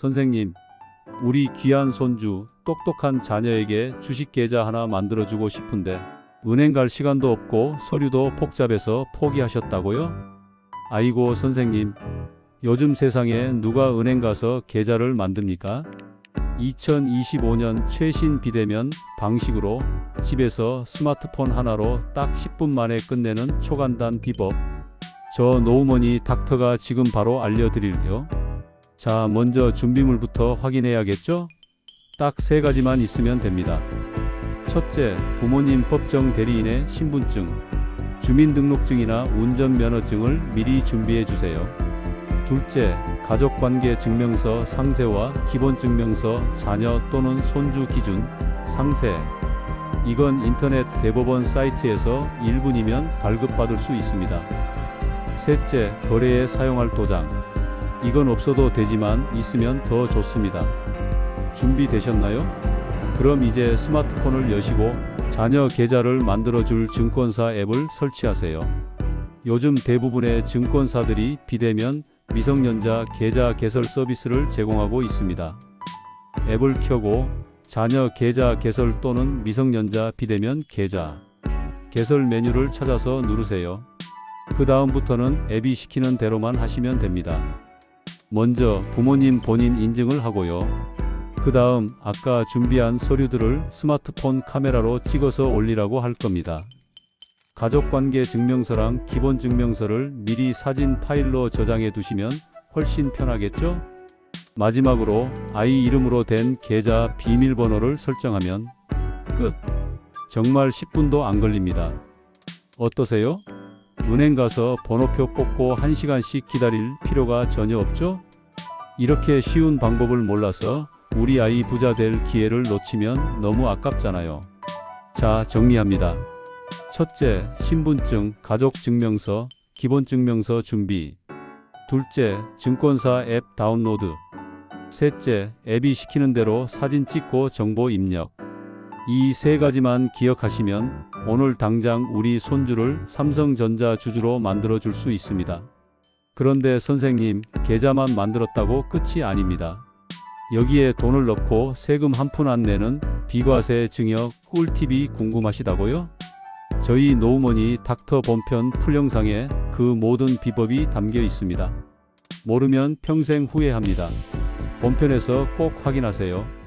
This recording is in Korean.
선생님, 우리 귀한 손주, 똑똑한 자녀에게 주식 계좌 하나 만들어주고 싶은데, 은행 갈 시간도 없고 서류도 복잡해서 포기하셨다고요? 아이고, 선생님, 요즘 세상에 누가 은행 가서 계좌를 만듭니까? 2025년 최신 비대면 방식으로 집에서 스마트폰 하나로 딱 10분 만에 끝내는 초간단 비법. 저 노우머니 닥터가 지금 바로 알려드릴게요. 자, 먼저 준비물부터 확인해야겠죠? 딱 세 가지만 있으면 됩니다. 첫째, 부모님 법정 대리인의 신분증, 주민등록증이나 운전면허증을 미리 준비해 주세요. 둘째, 가족관계 증명서 상세와 기본증명서 자녀 또는 손주 기준 상세. 이건 인터넷 대법원 사이트에서 1분이면 발급받을 수 있습니다. 셋째, 거래에 사용할 도장. 이건 없어도 되지만 있으면 더 좋습니다. 준비되셨나요? 그럼 이제 스마트폰을 여시고 자녀 계좌를 만들어줄 증권사 앱을 설치하세요. 요즘 대부분의 증권사들이 비대면 미성년자 계좌 개설 서비스를 제공하고 있습니다. 앱을 켜고 자녀 계좌 개설 또는 미성년자 비대면 계좌 개설 메뉴를 찾아서 누르세요. 그 다음부터는 앱이 시키는 대로만 하시면 됩니다. 먼저 부모님 본인 인증을 하고요. 그 다음 아까 준비한 서류들을 스마트폰 카메라로 찍어서 올리라고 할 겁니다. 가족관계 증명서랑 기본 증명서를 미리 사진 파일로 저장해 두시면 훨씬 편하겠죠? 마지막으로 아이 이름으로 된 계좌 비밀번호를 설정하면 끝. 정말 10분도 안 걸립니다. 어떠세요? 은행 가서 번호표 뽑고 1시간씩 기다릴 필요가 전혀 없죠? 이렇게 쉬운 방법을 몰라서 우리 아이 부자 될 기회를 놓치면 너무 아깝잖아요. 자, 정리합니다. 첫째, 신분증, 가족증명서, 기본증명서 준비. 둘째, 증권사 앱 다운로드. 셋째, 앱이 시키는 대로 사진 찍고 정보 입력. 이 세 가지만 기억하시면 오늘 당장 우리 손주를 삼성전자 주주로 만들어 줄 수 있습니다. 그런데 선생님, 계좌만 만들었다고 끝이 아닙니다. 여기에 돈을 넣고 세금 한 푼 안 내는 비과세 증여 꿀팁이 궁금하시다고요? 저희 노우머니 닥터 본편 풀영상에 그 모든 비법이 담겨 있습니다. 모르면 평생 후회합니다. 본편에서 꼭 확인하세요.